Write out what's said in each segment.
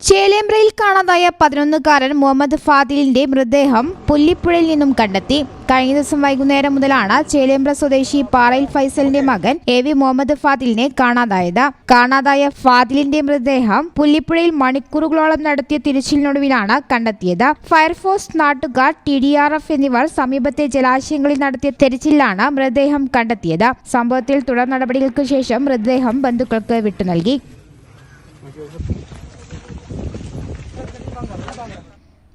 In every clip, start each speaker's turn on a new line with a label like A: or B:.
A: ചേലേമ്പ്രയിൽ കാണാതായ പതിനൊന്നുകാരൻ മുഹമ്മദ് ഫാദിലിന്റെ മൃതദേഹം പുല്ലിപ്പുഴയിൽ നിന്നും കണ്ടെത്തി. കഴിഞ്ഞ ദിവസം വൈകുന്നേരം മുതലാണ് ചേലേമ്പ്ര സ്വദേശി പാറയിൽ ഫൈസലിന്റെ മകൻ എ വി മുഹമ്മദ് ഫാദിലിനെ കാണാതായത്. കാണാതായ ഫാദിലിന്റെ മൃതദേഹം പുല്ലിപ്പുഴയിൽ മണിക്കൂറുകളോളം നടത്തിയ തിരച്ചിലിനൊടുവിലാണ് കണ്ടെത്തിയത്. ഫയർഫോഴ്സ് നാട്ടുകാർ ടി ഡി ആർ എഫ് എന്നിവർ സമീപത്തെ ജലാശയങ്ങളിൽ നടത്തിയ തെരച്ചിലാണ് മൃതദേഹം കണ്ടെത്തിയത്. സംഭവത്തിൽ തുടർ നടപടികൾക്ക് ശേഷം മൃതദേഹം ബന്ധുക്കൾക്ക് വിട്ടു നൽകി.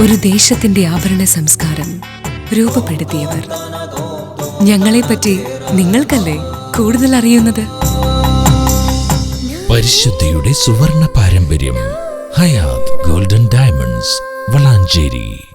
B: ഒരു ദേശത്തിന്റെ ആഭരണ സംസ്കാരം രൂപപ്പെടുത്തിയവർ. ഞങ്ങളെപ്പറ്റി നിങ്ങൾക്കല്ലേ കൂടുതൽ അറിയുന്നത്?
C: പരിശുദ്ധിയുടെ സുവർണ പാരമ്പര്യം ഹയാത് ഗോൾഡൻ ഡയമണ്ട്സ് വളാഞ്ചേരി.